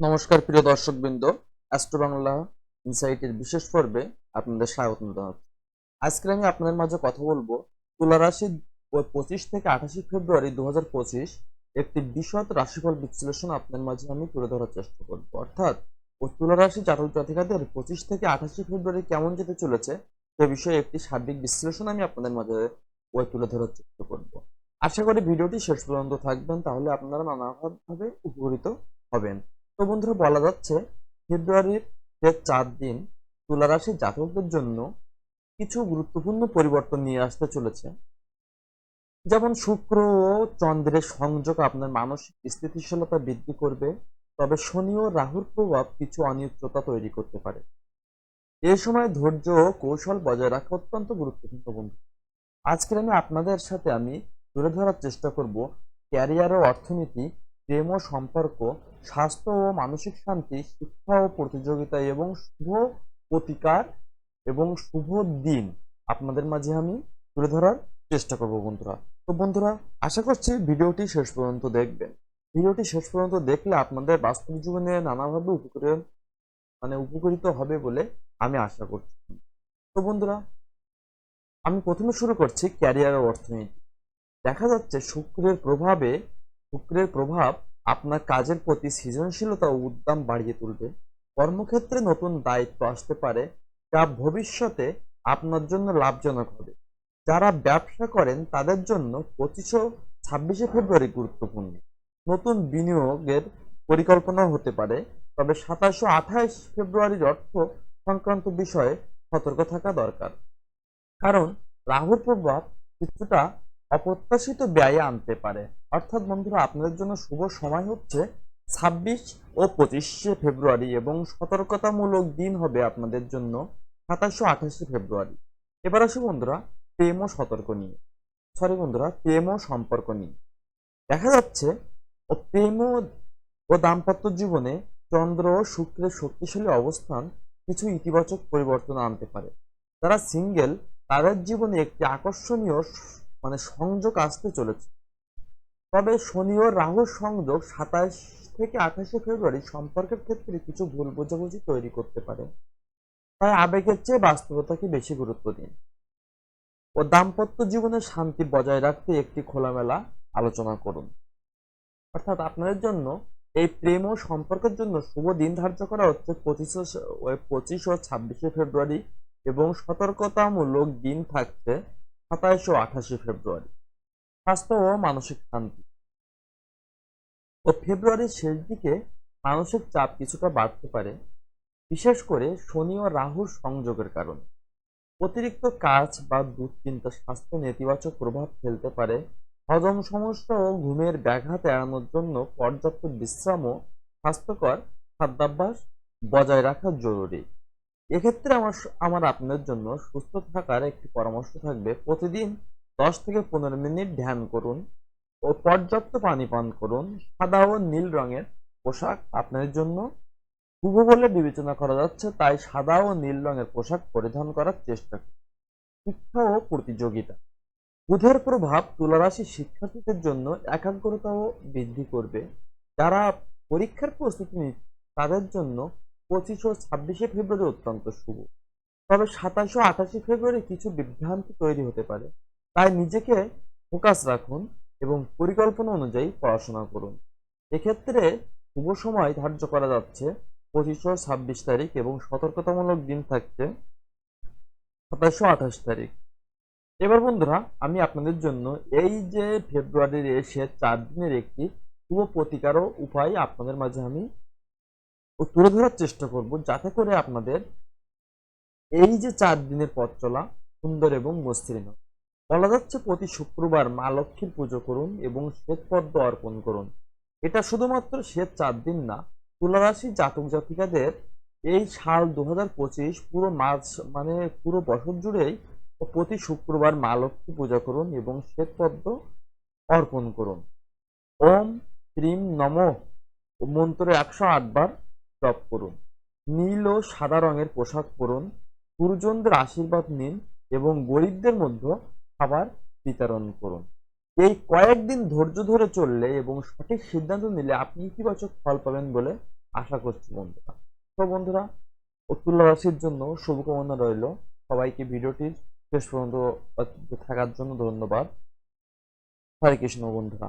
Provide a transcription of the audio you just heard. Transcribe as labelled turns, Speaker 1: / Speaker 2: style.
Speaker 1: নমস্কার, প্রিয় দর্শকবৃন্দ। অ্যাস্ট্রো বাংলা ইনসাইটের বিশেষ পর্বে আপনাদের স্বাগত জানাচ্ছি। আজকে আমি আপনাদের মাঝে কথা বলব, তুলা রাশি পঁচিশ থেকে আঠাশে ফেব্রুয়ারি দু হাজার পঁচিশ একটি বিশদ রাশিফল বিশ্লেষণ আপনাদের মাঝে আমি তুলে ধরার চেষ্টা করব। অর্থাৎ তুলা রাশি জাতক জাতিকাদের পঁচিশ থেকে আঠাশে ফেব্রুয়ারি কেমন যেতে চলেছে, সে বিষয়ে একটি সার্বিক বিশ্লেষণ আমি আপনাদের মাঝে ওই তুলে ধরার চেষ্টা করব। আশা করি ভিডিওটি শেষ পর্যন্ত থাকবেন, তাহলে আপনারা নানাভাবে উপকৃত হবেন। তো বন্ধুরা বলা যাচ্ছে ফেব্রুয়ারির যে চার দিন তুলা রাশির জাতকদের জন্য কিছু গুরুত্বপূর্ণ পরিবর্তন নিয়ে আসতে চলেছে। যেমন শুক্র ও চন্দ্রের সংযোগ আপনার মানসিক স্থিতিশীলতা বৃদ্ধি করবে, তবে শনি ও রাহুর প্রভাব কিছু অনিশ্চয়তা তৈরি করতে পারে। এই সময় ধৈর্য ও কৌশল বজায় রাখা অত্যন্ত গুরুত্বপূর্ণ বন্ধু। আজকের আমি আপনাদের সাথে আমি তুলে ধরার চেষ্টা করব ক্যারিয়ার ও অর্থনীতি প্রেম ও সম্পর্ক, স্বাস্থ্য ও মানসিক শান্তি, শিক্ষা ও প্রতিযোগিতা এবং শুভ প্রতিকার এবং শুভ দিন আপনাদের মাঝে আমি তুলে ধরার চেষ্টা করব বন্ধুরা। তো বন্ধুরা, আশা করছি ভিডিওটি শেষ পর্যন্ত দেখবেন। ভিডিওটি শেষ পর্যন্ত দেখলে আপনাদের বাস্তব জীবনে নানাভাবে উপকৃত মানে উপকৃত হবে বলে আমি আশা করছি। তো বন্ধুরা, আমি প্রথমে শুরু করছি ক্যারিয়ার অর্থনীতি। দেখা যাচ্ছে শুক্রের প্রভাবে শুক্রের প্রভাব আপনার কাজের প্রতি সৃজনশীলতা ও উদ্যম বাড়িয়ে তুলবে। কর্মক্ষেত্রে নতুন দায়িত্ব আসতে পারে যা ভবিষ্যতে আপনার জন্য লাভজনক হবে। যারা ব্যবসা করেন, তাদের জন্য পঁচিশে ছাব্বিশে ফেব্রুয়ারি গুরুত্বপূর্ণ। নতুন বিনিয়োগের পরিকল্পনা হতে পারে, তবে সাতাশে আঠাশ ফেব্রুয়ারির অর্থ সংক্রান্ত বিষয়ে সতর্ক থাকা দরকার। কারণ, রাহুর প্রভাব কিছুটা অপ্রত্যাশিত ব্যয় আনতে পারে। অর্থাৎ বন্ধুরা, আপনাদের জন্য শুভ সময় হচ্ছে ছাব্বিশ ও পঁচিশে ফেব্রুয়ারি এবং সতর্কতামূলক দিন হবে আপনাদের জন্য সাতাশে আঠাশে ফেব্রুয়ারি। এবার আসি বন্ধুরা, প্রেম ও সতর্ক নিয়ে। সরি বন্ধুরা, প্রেম ও সম্পর্ক নিয়ে। দেখা যাচ্ছে, ও প্রেম ও- দাম্পত্য জীবনে চন্দ্র ও শুক্রের শক্তিশালী অবস্থান কিছু ইতিবাচক পরিবর্তন আনতে পারে। যারা সিঙ্গেল তাদের জীবনে একটি আকর্ষণীয় মানে সংযোগ আসতে চলেছে। তবে শনি ও রাহুর সংযোগ সাতাশ থেকে আঠাশে ফেব্রুয়ারি সম্পর্কের ক্ষেত্রে কিছু ভুল বোঝাবুঝি তৈরি করতে পারে। তাই আবেগের চেয়ে বাস্তবতাকে বেশি গুরুত্ব দিন? ও দাম্পত্য জীবনে শান্তি বজায় রাখতে একটি খোলামেলা আলোচনা করুন। অর্থাৎ আপনাদের জন্য এই প্রেম ও সম্পর্কের জন্য শুভ দিন ধার্য করা হচ্ছে পঁচিশে পঁচিশ ও ছাব্বিশে ফেব্রুয়ারি এবং সতর্কতামূলক দিন থাকছে সাতাশ ও আঠাশে ফেব্রুয়ারি। স্বাস্থ্য ও মানসিক শান্তি। ও ফেব্রুয়ারির শেষ দিকে মানসিক চাপ কিছুটা বাড়তে পারে, বিশেষ করে শনি ও রাহুর সংযোগের কারণে। অতিরিক্ত কাজ বা দুশ্চিন্তা স্বাস্থ্য নেতিবাচক প্রভাব ফেলতে পারে, হজম সমস্যা ও ঘুমের ব্যাঘাত এড়ানোর জন্য পর্যাপ্ত বিশ্রাম ও স্বাস্থ্যকর খাদ্যাভ্যাস বজায় রাখা জরুরি। এক্ষেত্রে আমার আমার আপনাদের জন্য সুস্থ থাকার একটি পরামর্শ থাকবে। প্রতিদিন দশ থেকে পনেরো মিনিট ধ্যান করুন ও পর্যাপ্ত পানি পান করুন। সাদা ও নীল রঙের পোশাক আপনাদের জন্য শুভ বলে বিবেচনা করা যাচ্ছে, তাই সাদা ও নীল রঙের পোশাক পরিধান করার চেষ্টা করুন। শিক্ষা ও প্রতিযোগিতা। বুধের প্রভাব তুলারাশি শিক্ষার্থীদের জন্য একাগ্রতাও বৃদ্ধি করবে। যারা পরীক্ষার প্রস্তুতি নিচ্ছে, তাদের জন্য পঁচিশ ও ছাব্বিশে ফেব্রুয়ারি অত্যন্ত শুভ। তবে সাতাশ ও আঠাশে ফেব্রুয়ারি কিছু বিভ্রান্তি তৈরি হতে পারে। তাই নিজেকে ফোকাস রাখুন এবং পরিকল্পনা অনুযায়ী পড়াশোনা করুন। এক্ষেত্রে শুভ সময় ধার্য করা যাচ্ছে। পঁচিশ ও ছাব্বিশ তারিখ এবং সতর্কতামূলক দিন থাকছে সাতাশ ও আঠাশ তারিখ। এবার বন্ধুরা, আমি আপনাদের জন্য এই যে ফেব্রুয়ারির এসে চার দিনের একটি শুভ প্রতিকার ও উপায় আপনাদের মাঝে আমি তুলে ধরার চেষ্টা করব যাতে করে আপনাদের এই যে চার দিনের পথ চলা সুন্দর এবং মসৃণ বলা যাচ্ছে প্রতি শুক্রবার মা লক্ষ্মীর পুজো করুন এবং শ্বেত পদ্ম অর্পণ করুন। এটা শুধুমাত্র শ্বেত চার দিন না, তুলারাশি জাতক জাতিকাদের এই সাল দু পুরো মাস মানে পুরো বছর জুড়েই প্রতি শুক্রবার মা লক্ষ্মী পূজা করুন এবং শ্বেত পদ্ম অর্পণ করুন। ওম ক্রিম নম, মন্ত্র একশো আটবার জপ করুন। নীল ও সাদা রঙের পোশাক পরুন, গুরুজনদের আশীর্বাদ নিন এবং গরিবদের মধ্যে খাবার বিতরণ করুন। এই কয়েকদিন ধৈর্য ধরে চললে এবং সঠিক সিদ্ধান্ত নিলে আপনি ইতিবাচক ফল পাবেন বলে আশা করছি বন্ধুরা। তো বন্ধুরা ও তুলা রাশির জন্য শুভকামনা রইল। সবাইকে ভিডিওটি শেষ পর্যন্ত থাকার জন্য ধন্যবাদ। হরে কৃষ্ণ বন্ধুরা।